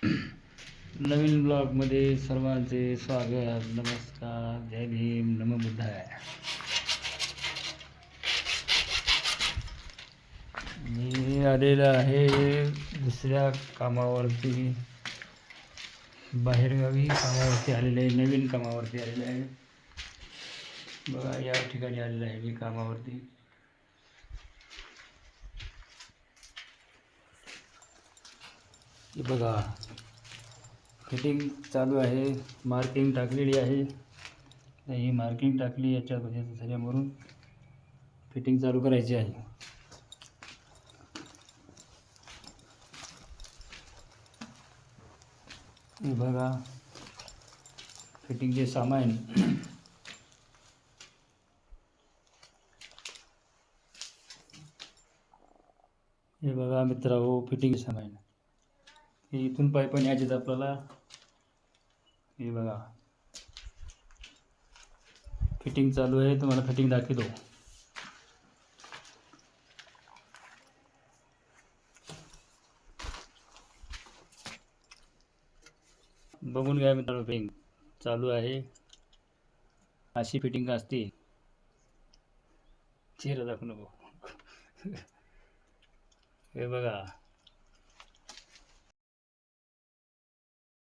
नवीन blog ब्लॉगमध्ये सर्वांचे स्वागत, नमस्कार, जय भीम, नम बुद्धाय. मी आलेलो आहे दुसऱ्या कामावरती. बाहेरगावी कामावरती आलेले आहे, नवीन कामावरती आलेले आहे. बघा, या ठिकाणी आलेलं आहे मी कामावरती. हे बघा फिटिंग चालू आहे मार्किंग टाकलेली आहे. ही मार्किंग टाकली याच्यामध्ये त्याच्यावरून फिटिंग चालू करायची आहे. हे बघा फिटिंगचे सामान. हे बघा मित्रा हो फिटिंग सामान. हे इथून पाईप न्यायचे आपल्याला. हे बघा. फिटिंग चालू आहे तुम्हाला फिटिंग दाखवतो. बघून घ्या मित्रांनो फिटिंग चालू आहे. अशी फिटिंग असते. चेहरा दाखवू नको. हे बघा.